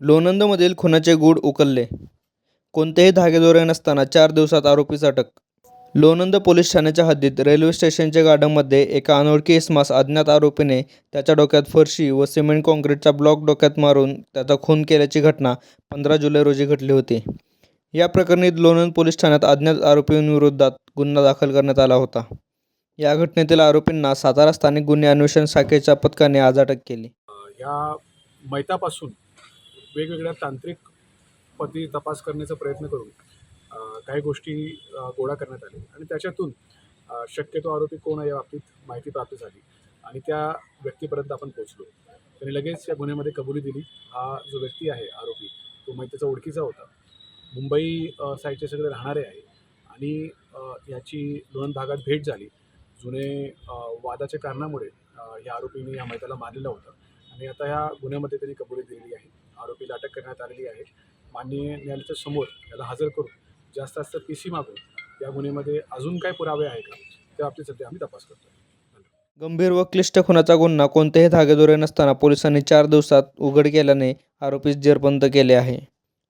लोणंदमधील खुनाचे गूढ उकलले. कोणतेही धागेदोरे नसताना चार दिवसात आरोपीस अटक. लोणंद पोलीस ठाण्याच्या हद्दीत रेल्वे स्टेशनच्या गार्डनमध्ये एका अनोळखी इसमास अज्ञात आरोपीने त्याच्या डोक्यात फरशी व सिमेंट काँक्रीटचा ब्लॉक डोक्यात मारून त्याचा खून केल्याची घटना पंधरा जुलै रोजी घडली होती. या प्रकरणी लोणंद पोलीस ठाण्यात अज्ञात आरोपींविरोधात गुन्हा दाखल करण्यात आला होता. या घटनेतील आरोपींना सातारा स्थानिक गुन्हे अन्वेषण शाखेच्या पथकाने आज अटक केली. या मैतापासून वेगवेगळ्या तांत्रिक पद्धती तपास करण्याचा प्रयत्न करून काही गोष्टी गोळा करण्यात आले आणि त्याच्यातून शक्यतो आरोपी कोण आहे या बाबतीत माहिती प्राप्त झाली आणि त्या व्यक्तीपर्यंत आपण पोहोचलो. त्यांनी लगेच या गुन्ह्यामध्ये कबुली दिली. हा जो व्यक्ती आहे आरोपी तो मैत्याचा ओळखीचा होता. मुंबई साईडचे सगळे राहणारे आहे आणि याची लोणंद भागात भेट झाली. जुने वादाच्या कारणामुळे या आरोपीने या मैदाला मारलेलं होतं. आणि आता या गुन्ह्यामध्ये त्यांनी कबुली दिलेली आहे. आरोपीला अटक करण्यात आलेली आहे. माननीय न्यायालयाच्या समोर याला हजर करून जास्त जास्त पी सी मागून या गुन्ह्यामध्ये अजून काय पुरावे आहे का? त्या बाबतीत सध्या आम्ही तपास करतो गंभीर व क्लिष्ट खुनाचा गुन्हा कोणतेही धागेदोरे नसताना पोलिसांनी चार दिवसात उघड केल्याने आरोपीस जेरबंद केले आहे.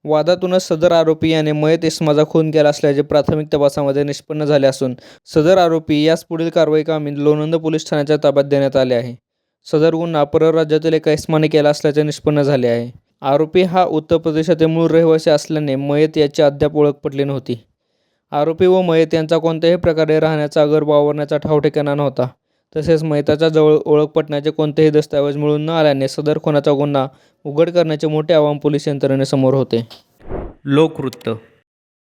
वादातूनच सदर आरोपी याने मयत इस्माचा खून केला असल्याचे प्राथमिक तपासामध्ये निष्पन्न झाले असून सदर आरोपी यास पुढील कारवाई कामी लोणंद पोलीस ठाण्याच्या ताब्यात देण्यात आले आहे. सदर गुन्हा परराज्यातील एका इस्माने केला असल्याचे निष्पन्न झाले आहे. आरोपी हा उत्तर प्रदेशातील मूळ रहिवासी असल्याने मयत याची अद्याप ओळख पटली नव्हती. आरोपी व मयत यांचा कोणत्याही प्रकारे राहण्याचा घर वावरण्याचा ठावठिकाणा नव्हता. तसेच मयताच्या जवळ ओळख पटण्याचे कोणतेही दस्तऐवज मिळून न आल्याने सदर खुनाचा गुन्हा उघड करण्याचे मोठे आव्हान पोलीस यंत्रणेसमोर होते. लोकवृत्त